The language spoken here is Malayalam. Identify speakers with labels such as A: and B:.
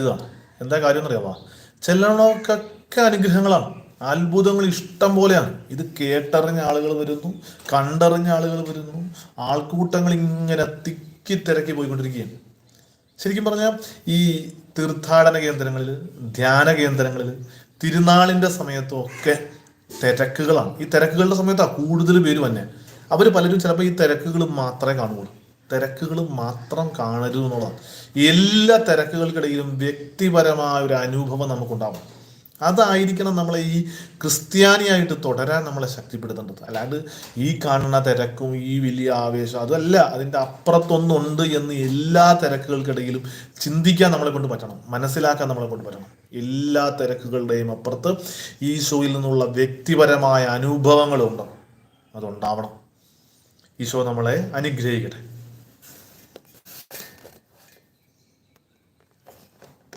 A: ഇതാണ് എന്താ കാര്യം എന്നറിയാമോ? ചെല്ലണോക്കൊക്കെ അനുഗ്രഹങ്ങളാണ്. അത്ഭുതങ്ങൾ ഇഷ്ടം പോലെയാണ്. ഇത് കേട്ടറിഞ്ഞ ആളുകൾ വരുന്നു കണ്ടറിഞ്ഞ ആളുകൾ വരുന്നു. ആൾക്കൂട്ടങ്ങൾ ഇങ്ങനെ തിക്കി തിരക്കി പോയിക്കൊണ്ടിരിക്കുകയാണ്. ശരിക്കും പറഞ്ഞാൽ ഈ തീർത്ഥാടന കേന്ദ്രങ്ങളിൽ ധ്യാന കേന്ദ്രങ്ങളിൽ തിരുനാളിന്റെ സമയത്തും ഒക്കെ തിരക്കുകളാണ്. ഈ തിരക്കുകളുടെ സമയത്താണ് കൂടുതൽ പേര് തന്നെ അവർ പലരും ചിലപ്പോൾ ഈ തിരക്കുകൾ മാത്രമേ കാണുകയുള്ളൂ. തിരക്കുകൾ മാത്രം കാണരുത് എന്നുള്ളതാണ്. എല്ലാ തിരക്കുകൾക്കിടയിലും വ്യക്തിപരമായ ഒരു അനുഭവം നമുക്കുണ്ടാവണം. അതായിരിക്കണം നമ്മളെ ഈ ക്രിസ്ത്യാനിയായിട്ട് തുടരാൻ നമ്മളെ ശക്തിപ്പെടുത്തേണ്ടത്. അല്ലാണ്ട് ഈ കാണുന്ന തിരക്കും ഈ വലിയ ആവേശം അതല്ല അതിന്റെ അപ്പുറത്തൊന്നുണ്ട് എന്ന് എല്ലാ തിരക്കുകൾക്കിടയിലും ചിന്തിക്കാൻ നമ്മളെ കൊണ്ട് പറ്റണം. മനസ്സിലാക്കാൻ നമ്മളെ കൊണ്ട് പറ്റണം. എല്ലാ തിരക്കുകളുടെയും അപ്പുറത്ത് ഈശോയിൽ നിന്നുള്ള വ്യക്തിപരമായ അനുഭവങ്ങളുണ്ട്. അതുണ്ടാവണം. ഈശോ നമ്മളെ അനുഗ്രഹിക്കട്ടെ.